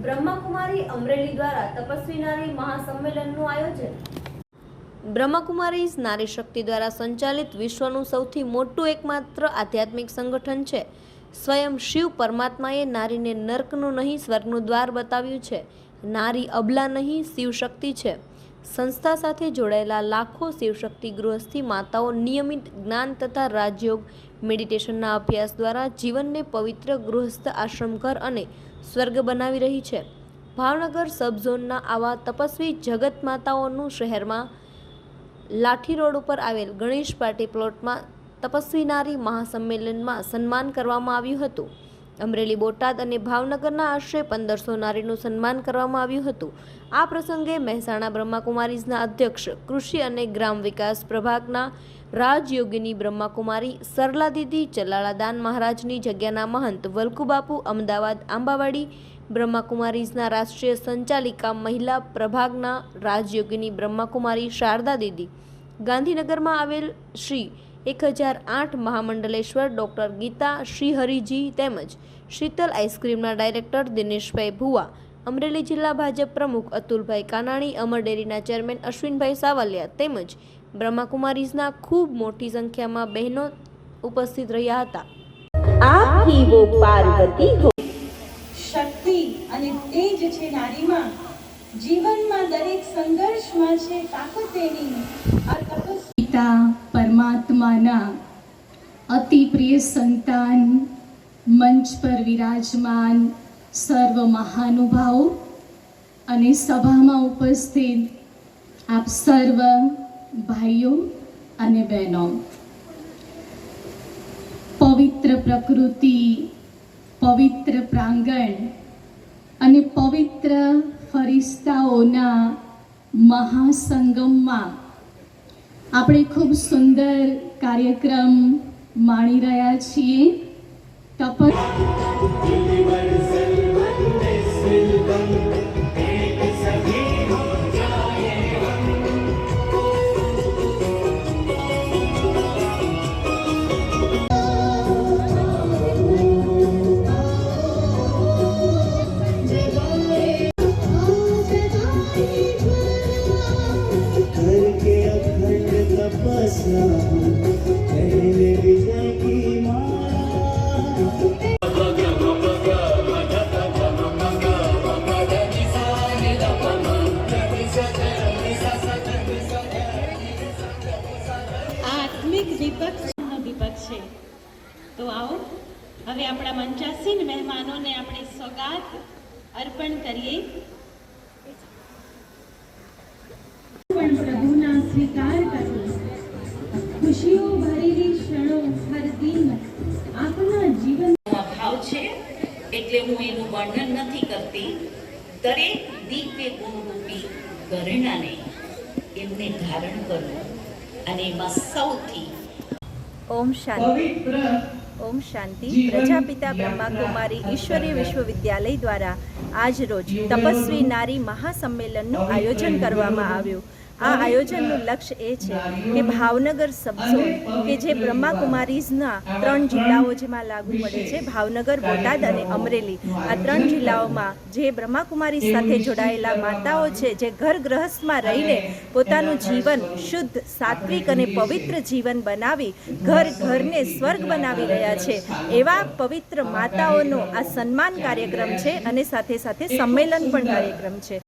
બ્રહ્માકુમારી નારી નારી શક્તિ દ્વારા સંચાલિત વિશ્વનું સૌથી મોટું એકમાત્ર આધ્યાત્મિક સંગઠન છે. સ્વયં શિવ પરમાત્માએ નારીને નર્કનું નહીં, સ્વર્ગનું દ્વાર બતાવ્યું છે. નારી અબલા નહીં શિવશક્તિ છે. સંસ્થા સાથે જોડાયેલા લાખો શિવશક્તિ ગૃહસ્થી માતાઓ નિયમિત જ્ઞાન તથા રાજયોગ, મેડિટેશનના અભ્યાસ દ્વારા જીવનને પવિત્ર ગૃહસ્થ આશ્રમઘર અને સ્વર્ગ બનાવી રહી છે. ભાવનગર સબઝોનના આવા તપસ્વી જગત માતાઓનું શહેરમાં લાઠી રોડ ઉપર આવેલ ગણેશ પાર્ટી પ્લોટમાં તપસ્વી નારી મહાસંમેલનમાં સન્માન કરવામાં આવ્યું હતું. અમરેલી બોટાદ અને ભાવનગરના આશરે પંદરસો નારીનું સન્માન કરવામાં આવ્યું હતું. આ પ્રસંગે મહેસાણા બ્રહ્માકુમારીઝના અધ્યક્ષ, કૃષિ અને ગ્રામ વિકાસ પ્રભાગના રાજયોગિની બ્રહ્માકુમારી, સરલા દીદી, ચલાળાદાન મહારાજની જગ્યાના મહંત, વલ્કુબાપુ, અમદાવાદ, આંબાવાડી, બ્રહ્માકુમારીઝના રાષ્ટ્રીય સંચાલિકા, મહિલા પ્રભાગના રાજયોગીની બ્રહ્માકુમારી, શારદા દીદી. ગાંધીનગરમાં આવેલ શ્રી એક હજાર આઠ મહામંડલેશ્વર, ડૉક્ટર ગીતા શ્રીહરિજી તેમજ શીતલ આઈસ્ક્રીમના ડાયરેક્ટર દિનેશભાઈ ભુવા, અમરેલી જિલ્લા ભાજપ પ્રમુખ અતુલભાઈ કાનાણી, અમર ડેરીના ચેરમેન અશ્વિનભાઈ સાવલિયા તેમજ બ્રહ્માકુમારીઝના ખૂબ મોટી સંખ્યામાં બહેનો ઉપસ્થિત રહ્યા હતા. આપ શક્તિ અને તેજ છે નારીમાં. જીવનમાં દરેક સંઘર્ષમાં છે તાકત તેની આ પરમાત્માના અતિ પ્રિય સંતાન મંચ પર વિરાજમાન સર્વ મહાનુભાવો અને સભામાં ઉપસ્થિત આપ સર્વ ભાઈઓ અને બહેનો. પવિત્ર પ્રકૃતિ, પવિત્ર પ્રાંગણ અને પવિત્ર ફરિસ્તાઓના મહાસંગમમાં આપણે ખૂબ સુંદર કાર્યક્રમ માણી રહ્યા છીએ. તપ તો આવો. હવે આપણા મંચાસીન મહેમાનોને આપણે સોગાત અર્પણ કરીએ. પણ પ્રભુના સ્વીકાર કરો. ખુશીઓ ભરેલી ક્ષણો હર દિન આપના જીવન ભાવ છે એટલે હું એનું વર્ણન નથી કરતી. દરેક દિવ્ય ગુણરૂપી ઘરેણાને એમને ધારણ કરવું અને એમાં સૌથી ઓમ શાંતિ. ઓમ શાંતિ. પ્રજાપિતા બ્રહ્માકુમારી ઈશ્વરીય વિશ્વવિદ્યાલય દ્વારા આજ રોજ તપસ્વી નારી મહાસંમેલનનું આયોજન કરવામાં આવ્યું. આ આયોજનનું લક્ષ્ય એ છે કે ભાવનગર સબઝોન, કે જે બ્રહ્માકુમારીઝના ત્રણ જિલ્લાઓ જેમાં લાગુ પડે છે, ભાવનગર, બોટાદ અને અમરેલી. આ ત્રણ જિલ્લાઓમાં જે બ્રહ્માકુમારી સાથે જોડાયેલા માતાઓ છે, જે ઘર ગ્રહસ્થમાં રહીને પોતાનું જીવન શુદ્ધ, સાત્વિક અને પવિત્ર જીવન બનાવી ઘર ઘરને સ્વર્ગ બનાવી રહ્યા છે, એવા પવિત્ર માતાઓનો આ સન્માન કાર્યક્રમ છે અને સાથે સાથે સંમેલન પણ કાર્યક્રમ છે.